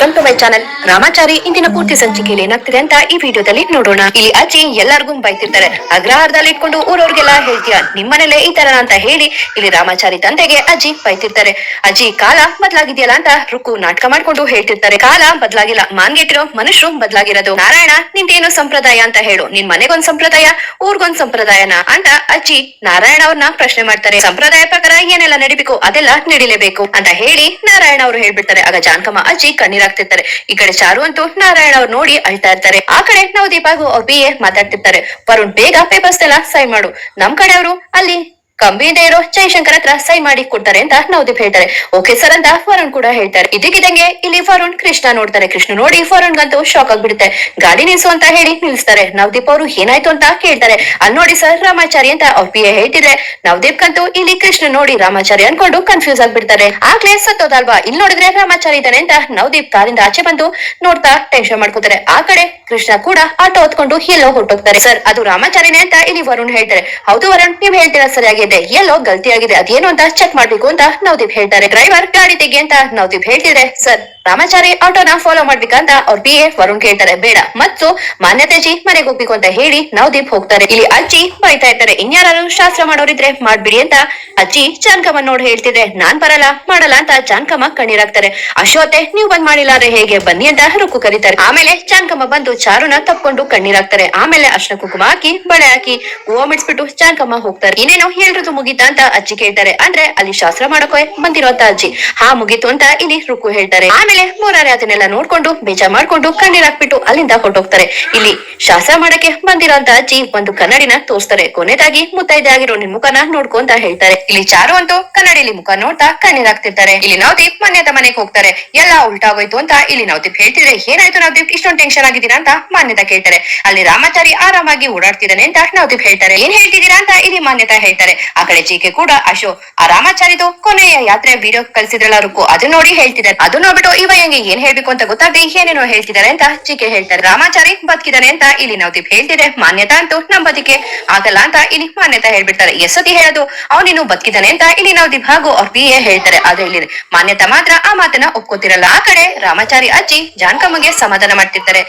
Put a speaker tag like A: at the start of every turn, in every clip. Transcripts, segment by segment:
A: Welcome to my channel Ramachari, ಇಂದಿನ ಪೂರ್ತಿ ಸಂಚಿಕೆಯಲ್ಲಿ ಏನಾಗ್ತಿದೆ ಅಂತ ಈ ವಿಡಿಯೋದಲ್ಲಿ ನೋಡೋಣ. ಇಲ್ಲಿ ಅಜ್ಜಿ ಎಲ್ಲರಿಗೂ ಬೈತಿರ್ತಾರೆ. ಅಗ್ರಹಾರದಲ್ಲಿ ಇಟ್ಕೊಂಡು ಊರವ್ರಿಗೆಲ್ಲ ಹೇಳ್ತೀಯ? ನಿಮ್ಮನೇಲೆ ಈ ತರ ಅಂತ ಹೇಳಿ ಇಲ್ಲಿ ರಾಮಾಚಾರಿ ತಂದೆಗೆ ಅಜ್ಜಿ ಬೈತಿರ್ತಾರೆ. ಅಜ್ಜಿ, ಕಾಲ ಬದಲಾಗಿದೆಯಲ್ಲ ಅಂತ ರುಕು ನಾಟಕ ಮಾಡ್ಕೊಂಡು ಹೇಳ್ತಿರ್ತಾರೆ. ಕಾಲ ಬದಲಾಗಿಲ್ಲ. ಮಾನ್ಗೆಟ್ಟಿರೋ ಮನುಷ್ಯರು ಬದಲಾಗಿರೋದು. ನಾರಾಯಣ, ನಿಂದೇನು ಸಂಪ್ರದಾಯ ಅಂತ ಹೇಳು. ನಿನ್ ಮನೆಗೊಂದ್ ಸಂಪ್ರದಾಯ, ಊರ್ಗೊಂದ್ ಸಂಪ್ರದಾಯನ? ಅಂತ ಅಜ್ಜಿ ನಾರಾಯಣ ಅವ್ರನ್ನ ಪ್ರಶ್ನೆ ಮಾಡ್ತಾರೆ. ಸಂಪ್ರದಾಯ ಪ್ರಕಾರ ಏನೆಲ್ಲ ನಡಿಬೇಕು ಅದೆಲ್ಲ ನಡಿಲೇಬೇಕು ಅಂತ ಹೇಳಿ ನಾರಾಯಣ ಅವರು ಹೇಳ್ಬಿಡ್ತಾರೆ. ಆಗ ಜಾನ್ಕಮ್ಮ ಅಜ್ಜಿ ಕಣ್ಣೀರಾಗ್ತಿರ್ತಾರೆ ಈ ಕಡೆ ಚಾರು ಅಂತೂ ನಾರಾಯಣ ಅವ್ರು ನೋಡಿ ಅಳ್ತಾ ಇರ್ತಾರೆ. ಆ ಕಡೆ ನಾವು ದೀಪಾಗು ಅವ್ರ ಬಿ ಎ ಮಾತಾಡ್ತಿರ್ತಾರೆ. ವರುಣ್ ಬೇಗ ಪೇಪರ್ಸ್ ಎಲ್ಲ ಸೈನ್ ಮಾಡು. ನಮ್ ಕಡೆ ಅವರು ಅಲ್ಲಿ ಕಂಬಿಯಿಂದ ಇರೋ ಜೈಶಂಕರ್ ಹತ್ರ ಸೈ ಮಾಡಿ ಕೊಡ್ತಾರೆ ಅಂತ ನವದೀಪ್ ಹೇಳ್ತಾರೆ. ಓಕೆ ಸರ್ ಅಂತ ವರುಣ್ ಕೂಡ ಹೇಳ್ತಾರೆ. ಇದಕ್ಕಿದಂಗೆ ಇಲ್ಲಿ ವರುಣ್ ಕೃಷ್ಣ ನೋಡ್ತಾರೆ. ಕೃಷ್ಣ ನೋಡಿ ವರುಣ್ ಗಂತೂ ಶಾಕ್ ಆಗ್ಬಿಡುತ್ತೆ. ಗಾಡಿ ನಿಲ್ಸು ಅಂತ ಹೇಳಿ ನಿಲ್ಸ್ತಾರೆ. ನವದೀಪ್ ಅವರು ಏನಾಯ್ತು ಅಂತ ಕೇಳ್ತಾರೆ. ಅಲ್ಲಿ ನೋಡಿ ಸರ್ ರಾಮಾಚಾರಿ ಅಂತ ಅವ್ರ ಪಿ ಎ ಹೇಳ್ತಿದ್ರೆ, ನವದೀಪ್ ಕಂತೂ ಇಲ್ಲಿ ಕೃಷ್ಣ ನೋಡಿ ರಾಮಾಚಾರಿ ಅನ್ಕೊಂಡು ಕನ್ಫ್ಯೂಸ್ ಆಗ್ಬಿಡ್ತಾರೆ. ಆಗ್ಲೇ ಸತ್ತೋದಲ್ವಾ ಇಲ್ಲಿ ನೋಡಿದ್ರೆ ರಾಮಾಚಾರಿ ಇದ್ದಾನೆ ಅಂತ ನವದೀಪ್ ಕಾರಿಂದ ಆಚೆ ಬಂದು ನೋಡ್ತಾ ಟೆನ್ಷನ್ ಮಾಡ್ಕೋತಾರೆ. ಆ ಕಡೆ ಕೃಷ್ಣ ಕೂಡ ಆಟೋ ಹೊತ್ಕೊಂಡು ಎಲ್ಲೋ ಹೊರಟೋಗ್ತಾರೆ. ಸರ್, ಅದು ರಾಮಾಚಾರಿನೇ ಅಂತ ಇಲ್ಲಿ ವರುಣ್ ಹೇಳ್ತಾರೆ. ಹೌದು ವರುಣ್, ನೀವ್ ಹೇಳ್ತೀರಾ ಸರಿಯಾಗಿದೆ ಎಲ್ಲೋ ಗಲ್ತಿ ಆಗಿದೆ ಅದೇನು ಅಂತ ಚೆಕ್ ಮಾಡ್ಬೇಕು ಅಂತ ನವದೀಪ್ ಹೇಳ್ತಾರೆ. ಡ್ರೈವರ್ ಗಾಡಿ ತೆಗಿ ಅಂತ ನವದೀಪ್ ಹೇಳ್ತಿದ್ರೆ, ಸರ್ ರಾಮಾಚಾರಿ ಆಟೋನ ಫಾಲೋ ಮಾಡ್ಬೇಕಂತ ಅವ್ರ ಬಿ ಎ ವರುಣ್ ಕೇಳ್ತಾರೆ, ಬೇಡ. ಮತ್ತು ಮಾನ್ಯತೆ ಜಿ ಮನೆಗೆ ಹೋಗ್ಬೇಕು ಅಂತ ಹೇಳಿ ನವದೀಪ್ ಹೋಗ್ತಾರೆ. ಇಲ್ಲಿ ಅಜ್ಜಿ ಬೈತಾ ಇರ್ತಾರೆ. ಇನ್ಯಾರು ಶಾಸ್ತ್ರ ಮಾಡೋರಿದ್ರೆ ಮಾಡ್ಬಿಡಿ ಅಂತ ಅಜ್ಜಿ ಜಾನ್ಕಮ್ಮ ನೋಡಿ ಹೇಳ್ತಿದ್ರೆ, ನಾನ್ ಬರಲ್ಲ, ಮಾಡಲ್ಲ ಅಂತ ಜಾನ್ಕಮ್ಮ ಕಣ್ಣೀರಾಗ್ತಾರೆ ಅಶೋತೆ, ನೀವು ಬಂದ್ ಮಾಡಿಲ್ಲ ಅಂದ್ರೆ ಹೇಗೆ? ಬನ್ನಿ ಅಂತ ರುಕ್ಕು ಕರೀತಾರೆ. ಆಮೇಲೆ ಜಾನ್ಕಮ್ಮ ಬಂದು ಚಾರುನ ತಪ್ಕೊಂಡು ಕಣ್ಣೀರಾಗ್ತಾರೆ ಆಮೇಲೆ ಅರ್ಶನ ಕುಂಕುಮ ಹಾಕಿ, ಬಳೆ ಹಾಕಿ, ಹೂವ ಮಿಡ್ಸ್ಬಿಟ್ಟು ಜಾನ್ಕಮ್ಮ ಹೋಗ್ತಾರೆ. ಇನ್ನೇನೋ ಹೇಳಿರೋದು ಮುಗೀತಾ ಅಂತ ಅಜ್ಜಿ ಕೇಳ್ತಾರೆ. ಅಂದ್ರೆ ಅಲ್ಲಿ ಶಾಸ್ತ್ರ ಮಾಡೋಕೆ ಬಂದಿರೋ ಅಜ್ಜಿ. ಹಾ, ಮುಗೀತು ಅಂತ ಇಲ್ಲಿ ರುಕ್ಕು ಹೇಳ್ತಾರೆ. ಆಮೇಲೆ ಮೂರಾರೆ ಅದನ್ನೆಲ್ಲ ನೋಡ್ಕೊಂಡು ಬೇಜಾರ್ ಮಾಡ್ಕೊಂಡು, ಕಣ್ಣೀರ್ ಹಾಕ್ಬಿಟ್ಟು ಅಲ್ಲಿಂದ ಹೊರಟೋಗ್ತಾರೆ ಇಲ್ಲಿ ಶಾಸ್ತ್ರ ಮಾಡಕ್ಕೆ ಬಂದಿರೋಂತ ಅಜ್ಜಿ ಒಂದು ಕನ್ನಡಿನ ತೋರಿಸ್ತಾರೆ. ಕೊನೆದಾಗಿ ಮುತ್ತೈದೆ ಆಗಿರೋ ನಿನ್ ಮುಖನ ನೋಡ್ಕೊಂತ ಹೇಳ್ತಾರೆ. ಇಲ್ಲಿ ಚಾರು ಅಂತೂ ಕನ್ನಡಿಲಿ ಮುಖ ನೋಡ್ತಾ ಕಣ್ಣೀರ್ ಹಾಕ್ತಿರ್ತಾರೆ. ಇಲ್ಲಿ ನವದೀಪ್ ಮಾನ್ಯತ ಮನೆಗೆ ಹೋಗ್ತಾರೆ. ಎಲ್ಲ ಉಲ್ಟಾಗೋಯ್ತು ಅಂತ ಇಲ್ಲಿ ನವದೀಪ್ ಹೇಳ್ತಿದ್ರೆ, ಏನಾಯ್ತು ನವದೀಪ್? ಇಷ್ಟೊಂದು ಟೆನ್ಷನ್ ಆಗಿದ್ದೀರಾ ಅಂತ ಮಾನ್ಯತಾ ಕೇಳ್ತಾರೆ. ಅಲ್ಲಿ ರಾಮಾಚಾರಿ ಆರಾಮಾಗಿ ಓಡಾಡ್ತಿದ್ದಾನೆ ಅಂತ ನವದೀಪ್ ಹೇಳ್ತಾರೆ. ಏನ್ ಹೇಳ್ತಿದ್ದೀರಾ ಅಂತ ಇಲ್ಲಿ ಮಾನ್ಯತಾ ಹೇಳ್ತಾರೆ. ಆ ಕಡೆ ಜೀಕೆ ಕೂಡ ಅಶೋ ಆ ರಾಮಾಚಾರಿದು ಕೊನೆಯ ಯಾತ್ರೆ ವಿಡಿಯೋ ಕಲ್ಸಿದ್ರಲ್ಲ ರುಕು ಅದು ನೋಡಿ ಹೇಳ್ತಿದ್ದಾರೆ. ಅದು ನೋಡ್ಬಿಟ್ಟು ಇವ ಹೆಂಗೆ ಏನ್ ಹೇಳ್ಬೇಕು ಅಂತ ಗೊತ್ತಾಗ್ದೆ ಏನೇನೋ ಹೇಳ್ತಿದ್ದಾರೆ ಅಂತ ಚಿಕೆ ಹೇಳ್ತಾರೆ. ರಾಮಾಚಾರಿ ಬದುಕಿದಾನೆ ಅಂತ ಇಲ್ಲಿ ನವದೀಪ್ ಹೇಳ್ತಿದೆ. ಮಾನ್ಯತಾ ಅಂತೂ ನಮ್ ಬದುಕೆ ಆಗಲ್ಲ ಅಂತ ಇಲ್ಲಿ ಮಾನ್ಯತಾ ಹೇಳ್ಬಿಡ್ತಾರೆ. ಎಷ್ಟೊತ್ತಿ ಹೇಳೋದು ಅವನಿನ್ನು ಬದುಕಿದಾನೆ ಅಂತ ಇಲ್ಲಿ ನವದೀಪ್ ಹಾಗೂ ಅವ್ರ ಬಿ ಎ ಹೇಳ್ತಾರೆ. ಆದ್ರೆ ಇಲ್ಲಿ ಮಾನ್ಯತಾ ಮಾತ್ರ ಆ ಮಾತನ್ನ ಒಪ್ಕೋತಿರಲ್ಲ. ಆ ಕಡೆ ರಾಮಾಚಾರಿ ಅಜ್ಜಿ ಜಾನ್ಕಮ್ಮಗೆ ಸಮಾಧಾನ ಮಾಡ್ತಿರ್ತಾರೆ.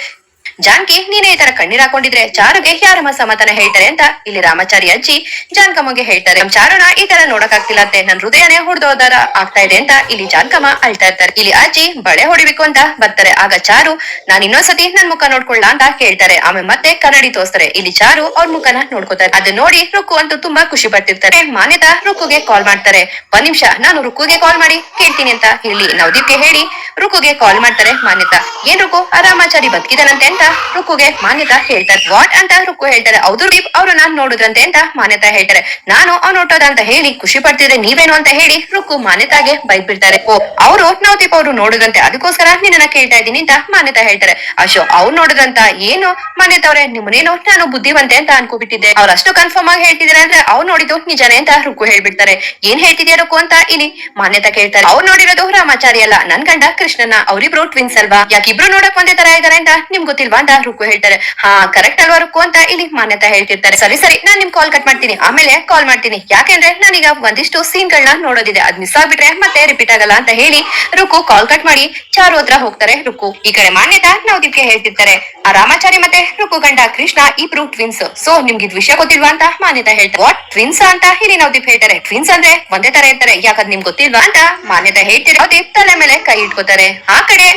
A: ಜಾನ್ಕಿ ನೀನೆ ಈ ತರ ಕಣ್ಣೀರ್ ಹಾಕೊಂಡಿದ್ರೆ ಚಾರುಗೆ ಯಾರಮ್ಮ ಸಮಾಧಾನ ಹೇಳ್ತಾರೆ ಅಂತ ಇಲ್ಲಿ ರಾಮಾಚಾರಿ ಅಜ್ಜಿ ಜಾನ್ಕಮ್ಮಗೆ ಹೇಳ್ತಾರೆ. ನಮ್ ಚಾರುನ ಈ ತರ ನೋಡಕ್ ಆಗ್ತಿಲ್ಲ ಅಂತೆ. ನನ್ ಹೃದಯನೇ ಹೊಡೆದೋದಾರ ಆಗ್ತಾ ಇದೆ ಅಂತ ಇಲ್ಲಿ ಜಾನ್ಕಮ್ಮ ಅಳ್ತಾ ಇರ್ತಾರೆ. ಇಲ್ಲಿ ಅಜ್ಜಿ ಬಳೆ ಹೊಡಿಬೇಕು ಅಂತ ಬರ್ತಾರೆ. ಆಗ ಚಾರು, ನಾನ್ ಇನ್ನೊಂದ್ಸತಿ ನನ್ ಮುಖ ನೋಡ್ಕೊಳ್ಳ ಅಂತ ಕೇಳ್ತಾರೆ ಆಮೇಲೆ ಮತ್ತೆ ಕನ್ನಡಿ ತೋರಿಸ್ತಾರೆ. ಇಲ್ಲಿ ಚಾರು ಅವ್ರ ಮುಖನ ನೋಡ್ಕೋತಾರೆ. ಅದನ್ನ ನೋಡಿ ರುಕ್ಕು ಅಂತೂ ತುಂಬಾ ಖುಷಿ ಪಡ್ತಿರ್ತಾರೆ. ಮಾನ್ಯತಾ ರುಕ್ಕುಗೆ ಕಾಲ್ ಮಾಡ್ತಾರೆ. ಒಂದ್ ನಿಮಿಷ, ನಾನು ರುಕ್ಕುಗೆ ಕಾಲ್ ಮಾಡಿ ಕೇಳ್ತೀನಿ ಅಂತ ಇಲ್ಲಿ ನವದೀಪ್ಗೆ ಹೇಳಿ ರುಕ್ಕುಗೆ ಕಾಲ್ ಮಾಡ್ತಾರೆ ಮಾನ್ಯತಾ. ಏನ್ ರುಕ್ಕು? ಆ ರಾಮಾಚಾರಿ ಬದುಕಿದಾನಂತೆ ಅಂತ ರುಕ್ಕುಗೆ ಮಾನ್ಯತಾ ಹೇಳ್ತಾರೆ. ವಾಟ್ ಅಂತ ರುಕ್ಕು ಹೇಳ್ತಾರೆ. ಹೌದು ದೀಪ್ ಅವ್ರು ನಾನ್ ನೋಡುದ್ರಂತೆ ಅಂತ ಮಾನ್ಯತಾ ಹೇಳ್ತಾರೆ. ನಾನು ಅವ್ನು ಹೊಟ್ಟೋದ ಅಂತ ಹೇಳಿ ಖುಷಿ ಪಡ್ತಿದ್ರೆ ನೀವೇನು ಅಂತ ಹೇಳಿ ರುಕ್ಕು ಮಾನ್ಯತಾಗೆ ಬೈಕ್ ಬಿಡ್ತಾರೆ ಓ, ಅವರು ನವದೀಪ್ ಅವರು ನೋಡುದಂತೆ ಅದಕ್ಕೋಸ್ಕರ ನಿನ್ನ ಕೇಳ್ತಾ ಇದ್ದೀನಿ ಅಂತ ಮಾನ್ಯತಾ ಹೇಳ್ತಾರೆ. ಅಶೋ ಅವ್ರು ನೋಡುದಂತ ಏನು? ಮಾನ್ಯತಾ ಅವ್ರೆ, ನಿಮ್ಮನೇನು ನಾನು ಬುದ್ಧಿವಂತೆ ಅಂತ ಅನ್ಕೋಬಿಟ್ಟಿದ್ದೆ. ಅವ್ರು ಅಷ್ಟು ಕನ್ಫರ್ಮ್ ಆಗಿ ಹೇಳ್ತಿದ್ರೆ ಅಂದ್ರೆ ಅವ್ರು ನೋಡಿದ್ದು ನಿಜನೇ ಅಂತ ರುಕ್ಕು ಹೇಳ್ಬಿಡ್ತಾರೆ. ಏನ್ ಹೇಳ್ತಿದ್ಯಾ ರುಕ್ಕು ಅಂತ ಇಲ್ಲಿ ಮಾನ್ಯತಾ ಕೇಳ್ತಾರೆ. ಅವ್ರು ನೋಡಿರೋದು ರಾಮಾಚಾರಿ ಅಲ್ಲ, ನನ್ ಗಂಡ ಕೃಷ್ಣನ ಅವರಿಬ್ರು ಟ್ವಿನ್ಸ್ ಅಲ್ವಾ? ಯಾಕಿಬ್ರು ನೋಡಕ್ ಒಂದೇ ತರ ಇದಾರೆ ಅಂತ ನಿಮ್ ಗೊತ್ತಿಲ್ವಾ ಅಂತ ರುಕ್ಕು ಹೇಳ್ತಾರೆ, ಹಾ ಕರೆಕ್ಟ್ ಅಲ್ವಾ ರುಕು ಅಂತ ಇಲ್ಲಿ ಮಾನ್ಯತಾ ಹೇಳ್ತಿರ್ತಾರೆ. ಸರಿ ಸರಿ, ನಾನ್ ನಿಮ್ ಕಾಲ್ ಕಟ್ ಮಾಡ್ತೀನಿ. ಆಮೇಲೆ ಕಾಲ್ ಮಾಡ್ತೀನಿ. ಯಾಕೆಂದ್ರೆ ನಾನೀಗ ಒಂದಿಷ್ಟು ಸೀನ್ ಗಳನ್ನ ನೋಡೋದಿದೆ. ಅದ್ ಮಿಸ್ ಆಗ್ಬಿಟ್ರೆ ಮತ್ತೆ ರಿಪೀಟ್ ಆಗಲ್ಲ ಅಂತ ಹೇಳಿ ರುಕು ಕಾಲ್ ಕಟ್ ಮಾಡಿ ಚಾರು ಹತ್ರ ಹೋಗ್ತಾರೆ ರುಕು ಈ ಕಡೆ ಮಾನ್ಯತಾ, ನವದೀಪ್ಗೆ ಹೇಳ್ತಿರ್ತಾರೆ. ಆ ರಾಮಾಚಾರಿ ಮತ್ತೆ ರುಕು ಗಂಡ ಕೃಷ್ಣ ಇಬ್ರು ಟ್ವಿನ್ಸ್ ಸೊ ನಿಮ್ಗೆ ಇದ್ ವಿಷಯ ಗೊತ್ತಿಲ್ವಾ ಅಂತ ಮಾನ್ಯತಾ ಹೇಳ್ತಾರೆ. ವಾಟ್ ಟ್ವಿನ್ಸ್ ಅಂತ ಇಲ್ಲಿ ನವದೀಪ್ ಹೇಳ್ತಾರೆ. ಟ್ವಿನ್ಸ್ ಅಂದ್ರೆ ಒಂದೇ ತರ ಇರ್ತಾರೆ. ಯಾಕಂದ್ ನಿಮ್ಗೆ ಗೊತ್ತಿಲ್ವಾ ಅಂತ ಮಾನ್ಯತಾ ಹೇಳ್ತಾರೆ ನವದೀಪ್ ತಲೆ ಮೇಲೆ ಕೈ ಇಟ್ಕೋತಾರೆ. ಆ ಕಡೆ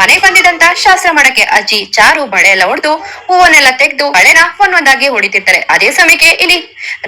A: ಮನೆಗ್ ಬಂದಿದಂತ ಶಾಸ್ತ್ರ ಮಾಡಕ್ಕೆ ಅಜ್ಜಿ ಚಾರು ಬಳೆ ಎಲ್ಲ ಹೊಡೆದು ಹೂವನ್ನೆಲ್ಲ ತೆಗೆದು ಬಳೆನ ಒಂದೊಂದಾಗಿ ಹೊಡಿತಿರ್ತಾರೆ. ಅದೇ ಸಮಯಕ್ಕೆ ಇಲ್ಲಿ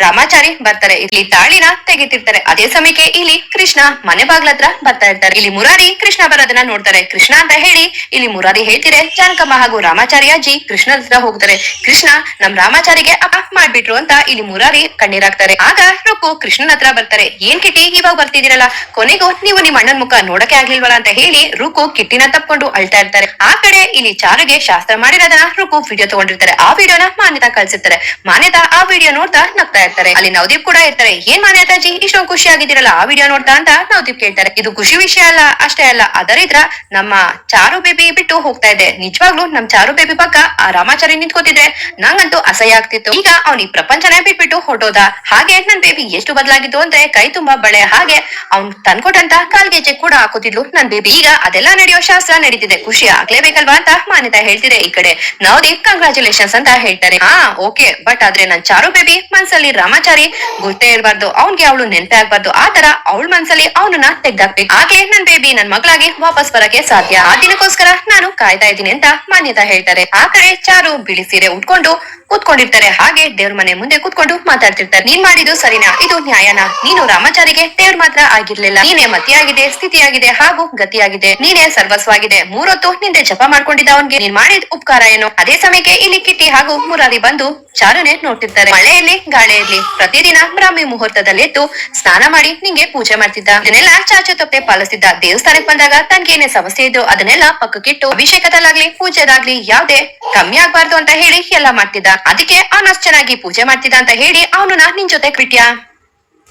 A: ರಾಮಾಚಾರಿ ಬರ್ತಾರೆ. ಇಲ್ಲಿ ತಾಳಿನ ತೆಗಿತಿರ್ತಾರೆ. ಅದೇ ಸಮಯಕ್ಕೆ ಇಲ್ಲಿ ಕೃಷ್ಣ ಮನೆ ಬಾಗ್ಲ ಹತ್ರ ಬರ್ತಾ ಇರ್ತಾರೆ. ಇಲ್ಲಿ ಮುರಾರಿ ಕೃಷ್ಣ ಬರೋದನ್ನ ನೋಡ್ತಾರೆ. ಕೃಷ್ಣ ಅಂತ ಹೇಳಿ ಇಲ್ಲಿ ಮುರಾರಿ ಹೇಳ್ತಿರೆ ಜಾನಕಮ್ಮ ಹಾಗೂ ರಾಮಾಚಾರಿ ಅಜ್ಜಿ ಕೃಷ್ಣ ಹತ್ರ ಹೋಗ್ತಾರೆ. ಕೃಷ್ಣ ನಮ್ ರಾಮಾಚಾರಿಗೆ ಅಪ್ಪ ಮಾಡ್ಬಿಟ್ರು ಅಂತ ಇಲ್ಲಿ ಮುರಾರಿ ಕಣ್ಣೀರಾಗ್ತಾರೆ. ಆಗ ರುಕು ಕೃಷ್ಣನ ಹತ್ರ ಬರ್ತಾರೆ. ಏನ್ ಕಿಟಿ ಇವಾಗ ಬರ್ತಿದಿರಲ್ಲ ಕೊನೆಗೂ ನೀವು ನಿಮ್ ಅಣ್ಣನ್ ಮುಖ ನೋಡಕ್ಕೆ ಆಗ್ಲಿಲ್ವಲ್ಲ ಅಂತ ಹೇಳಿ ರುಕು ಕಿಟ್ಟಿನ ತಪ್ಕೊಂಡು ಅಳ್ತಾ ಇರ್ತಾರೆ. ಆ ಕಡೆ ಇಲ್ಲಿ ಚಾರುಗೆ ಶಾಸ್ತ್ರ ಮಾಡಿರೋದನ್ನ ರುಕು ವಿಡಿಯೋ ತಗೊಂಡಿರ್ತಾರೆ. ಆ ವಿಡಿಯೋನ ಮಾನ್ಯತಾ ಕಳ್ಸಿರ್ತಾರೆ. ಮಾನ್ಯತಾ ಆ ವಿಡಿಯೋ ನೋಡ್ತಾ ನಗ್ತಾ ಇರ್ತಾರೆ. ಅಲ್ಲಿ ನವದೀಪ್ ಕೂಡ ಇರ್ತಾರೆ. ಏನ್ ಮಾನ್ಯತಾಜಿ ಇಷ್ಟೊಂದು ಖುಷಿ ಆಗಿದ್ದೀರಲ್ಲ, ಆ ವಿಡಿಯೋ ನೋಡ್ತಾ ಅಂತ ನವದೀಪ್ ಕೇಳ್ತಾರೆ. ಇದು ಖುಷಿ ವಿಷಯ ಅಲ್ಲ, ಅಷ್ಟೇ ಅಲ್ಲ. ಅದರಿದ್ರ ನಮ್ಮ ಚಾರು ಬೇಬಿ ಬಿಟ್ಟು ಹೋಗ್ತಾ ಇದೆ. ನಿಜವಾಗ್ಲೂ ನಮ್ ಚಾರು ಬೇಬಿ ಪಕ್ಕ ಆ ರಾಮಾಚಾರಿ ನಿಂತ್ಕೋತಿದ್ರೆ ನಂಗಂತೂ ಅಸಹ್ಯ ಆಗ್ತಿತ್ತು. ಈಗ ಅವ್ನ ಈ ಪ್ರಪಂಚನೇ ಬಿಟ್ಬಿಟ್ಟು ಹೊಟ್ಟೋದ ಹಾಗೆ ನನ್ ಬೇಬಿ ಎಷ್ಟು ಬದಲಾಗಿದ್ದು ಅಂದ್ರೆ ಕೈ ತುಂಬಾ ಬಳೆ ಹಾಗೆ ಅವ್ನ್ ತಂದ್ಕೊಟ್ಟಂತ ಕಾಲ್ಗೆಜೆ ಕೂಡ ಹಾಕೋತಿದ್ಲು ನನ್ ಬೇಬಿ. ಈಗ ಅದೆಲ್ಲ ನಡೆಯೋ ಶಾಸ್ತ್ರ ನಡೀತಿದೆ. ಖುಷಿ ಆಗ್ಲೇಬೇಕಲ್ವಾ ಅಂತ ಮಾನ್ಯತಾ ಹೇಳ್ತಿದೆ. ಕಡೆ. ನವದೀಪ್ ಕಂಗ್ರಾಚುಲೇಷನ್ಸ್ ಅಂತ ಹೇಳ್ತಾರೆ. ಹಾ ಓಕೆ ಬಟ್ ಆದ್ರೆ ನನ್ ಚಾರು ಬೇಬಿ ಮನ್ಸಲ್ಲಿ ರಾಮಾಚಾರಿ ಗೊತ್ತೇ ಇರಬಾರ್ದು. ಅವ್ನ್ಗೆ ಅವಳು ನೆನ್ಪೆ ಆಗ್ಬಾರ್ದು. ಆ ತರ ಅವಳ ಮನ್ಸಲ್ಲಿ ಅವನನ್ನ ತೆಗ್ದಾಕ್ಬೇಕು. ಹಾಗೆ ನನ್ ಬೇಬಿ ನನ್ ಮಗಳಾಗಿ ವಾಪಸ್ ಬರಕ್ಕೆ ಸಾಧ್ಯ. ಆ ದಿನಕ್ಕೋಸ್ಕರ ನಾನು ಕಾಯ್ತಾ ಇದ್ದೀನಿ ಅಂತ ಮಾನ್ಯತಾ ಹೇಳ್ತಾರೆ. ಆ ಕಡೆ ಚಾರು ಬಿಳಿ ಸೀರೆ ಉಟ್ಕೊಂಡು ಕೂತ್ಕೊಂಡಿರ್ತಾರೆ. ಹಾಗೆ ದೇವ್ರ ಮನೆ ಮುಂದೆ ಕೂತ್ಕೊಂಡು ಮಾತಾಡ್ತಿರ್ತಾರೆ. ನೀನ್ ಮಾಡಿದ್ದು ಸರಿನಾ? ಇದು ನ್ಯಾಯನ? ನೀನು ರಾಮಾಚಾರಿಗೆ ದೇವ್ರ ಮಾತ್ರ ಆಗಿರ್ಲಿಲ್ಲ. ನೀನೇ ಮತಿಯಾಗಿದೆ, ಸ್ಥಿತಿಯಾಗಿದೆ ಹಾಗೂ ಗತಿಯಾಗಿದೆ. ನೀನೇ ಸರ್ವಸ್ವಾಗಿದೆ. ಮೂರೊತ್ತು ನಿಂದೆ ಜಪ ಮಾಡ್ಕೊಂಡಿದ್ದ ಅವನ್ಗೆ. ನೀನ್ ಮಾಡಿದ ಉಪಕಾರ ಏನು? ಅದೇ ಸಮಯಕ್ಕೆ ಇಲ್ಲಿ ಕಿಟ್ಟಿ ಹಾಗೂ ಮುರಾರಿ ಬಂದು ಚಾರುನೆ ನೋಡ್ತಿರ್ತಾರೆ. ಮಳೆಯಲ್ಲಿ, ಗಾಳಿಯಲ್ಲಿ. ಪ್ರತಿದಿನ ಬ್ರಾಹ್ಮಿ ಮುಹೂರ್ತದಲ್ಲಿ ಎದ್ದು ಸ್ನಾನ ಮಾಡಿ ನಿಂಗೆ ಪೂಜೆ ಮಾಡ್ತಿದ್ದ. ಇದನ್ನೆಲ್ಲ ಚಾಚು ತಪ್ಪೆ ಪಾಲಿಸಿದ್ದ ದೇವಸ್ಥಾನಕ್ಕೆ ಬಂದಾಗ ತನ್ಗೆ ಏನೇ ಸಮಸ್ಯೆ ಇದ್ದು ಅದನ್ನೆಲ್ಲ ಪಕ್ಕಕ್ಕಿಟ್ಟು ಅಭಿಷೇಕದಲ್ಲಾಗ್ಲಿ ಪೂಜೆದಾಗ್ಲಿ ಯಾವ್ದೇ ಕಮ್ಮಿ ಆಗ್ಬಾರ್ದು ಅಂತ ಹೇಳಿ ಎಲ್ಲ ಮಾಡ್ತಿದ್ದ. ಅದಕ್ಕೆ ಅವನ ಅಷ್ಟ್ ಚೆನ್ನಾಗಿ ಪೂಜೆ ಮಾಡ್ತಿದ್ದ ಅಂತ ಹೇಳಿ ಅವನನ್ನ ನಿನ್ ಜೊತೆ ಬಿಟ್ಯಾ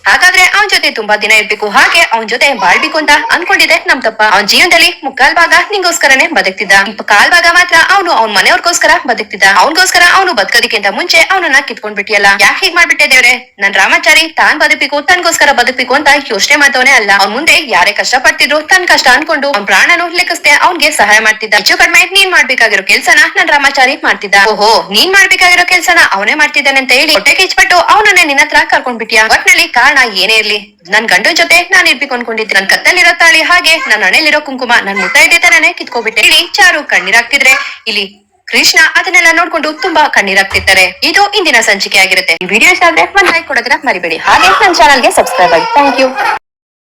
A: ಹಾಗಾದ್ರೆ ಅವನ್ ಜೊತೆ ತುಂಬಾ ದಿನ ಇರ್ಬೇಕು. ಹಾಗೆ ಅವನ್ ಜೊತೆ ಬಾಳ್ಬೇಕು ಅಂತ ಅನ್ಕೊಂಡಿದೆ ನಮ್ ತಪ್ಪ. ಅವನ್ ಜೀವನದಲ್ಲಿ ಮುಕ್ಕಾಲ್ ಭಾಗ ನಿಂಗೋಸ್ಕರನೇ ಬದುಕ್ತಿದ್ದ. ಕಾಲ್ ಭಾಗ ಮಾತ್ರ ಅವನು ಅವ್ನ್ ಮನೆಯವ್ರಿಗೋಸ್ಕರ ಬದುಕ್ತಿದ್ದ. ಅವನಿಗೋಸ್ಕರ ಅವನು ಬದುಕೋದಕ್ಕಿಂತ ಮುಂಚೆ ಅವನನ್ನ ಕಿತ್ಕೊಂಡ್ ಬಿಟ್ಟಿಯಲ್ಲ ಯಾಕೆ ಹೀಗ್ ಮಾಡ್ಬಿಟ್ಟೆ ದೇವ್ರೆ? ನನ್ ರಾಮಾಚಾರಿ ತಾನ್ ಬದುಕಬೇಕು, ತನ್ಗೋಸ್ಕರ ಬದುಕಬೇಕು ಅಂತ ಯೋಚನೆ ಮಾಡ್ತವನೇ ಅಲ್ಲ. ಅವ್ನ್ ಮುಂದೆ ಯಾರೇ ಕಷ್ಟ ಪಡ್ತಿದ್ರು ತನ್ ಕಷ್ಟ ಅನ್ಕೊಂಡು ಅವ್ನ್ ಪ್ರಾಣನು ಲೆಕ್ಕಿಸದೆ ಅವ್ನ್ಗೆ ಸಹಾಯ ಮಾಡ್ತಿದ್ದ. ಹೆಚ್ಚು ಕಡಿಮೆ ನೀನ್ ಮಾಡ್ಬೇಕಾಗಿರೋ ಕೆಲ್ಸನ ನನ್ ರಾಮಾಚಾರಿ ಮಾಡ್ತಿದ್ದ. ಓಹೋ, ನೀನ್ ಮಾಡ್ಬೇಕಾಗಿರೋ ಕೆಲ್ಸನ ಅವನೇ ಮಾಡ್ತಿದ್ದಾನೆ ಅಂತ ಹೇಳಿ ಹೊಟ್ಟೆ ಕಿಚ್ಬಿಟ್ಟು ಅವನನ್ನ ನಿನ್ನ ಹತ್ರ ಕರ್ಕೊಂಡ್ಬಿಟ್ಟಿಯ ಒಟ್ನಲ್ಲಿ ಒಟ್ನಲ್ಲಿ ಕಾರಣ ಏನೇ ಇರ್ಲಿ, ನನ್ ಗಂಡನ ಜೊತೆ ನಾನು ಇರ್ಬೇಕು ಅನ್ಕೊಂಡಿದ್ದೆ ನನ್ ಕತ್ತಲ್ಲಿರೋ ತಾಳಿ ಹಾಗೆ ನನ್ನ ಹಣೆಲಿರೋ ಕುಂಕುಮ, ನನ್ ಮುಟ್ಟ ತರನೇ ಕಿತ್ಕೋಬಿಟ್ಟೆ. ಇಲ್ಲಿ ಚಾರು ಕಣ್ಣೀರಾಗ್ತಿದ್ರೆ, ಇಲ್ಲಿ ಕೃಷ್ಣ ಅದನ್ನೆಲ್ಲ ನೋಡ್ಕೊಂಡು ತುಂಬಾ ಕಣ್ಣೀರಾಗ್ತಿರ್ತಾರೆ. ಇದು ಇಂದಿನ ಸಂಚಿಕೆ ಆಗಿರುತ್ತೆ ವಿಡಿಯೋ ಇಷ್ಟ ಆದ್ರೆ ಒಂದ್ ಲೈಕ್ ಕೊಡೋದನ್ನ ಮರಿಬೇಡಿ. ಹಾಗೆ ನನ್ನ ಚಾನಲ್ಗೆ ಸಬ್ಸ್ಕ್ರೈಬ್ ಆಗಿ. Thank you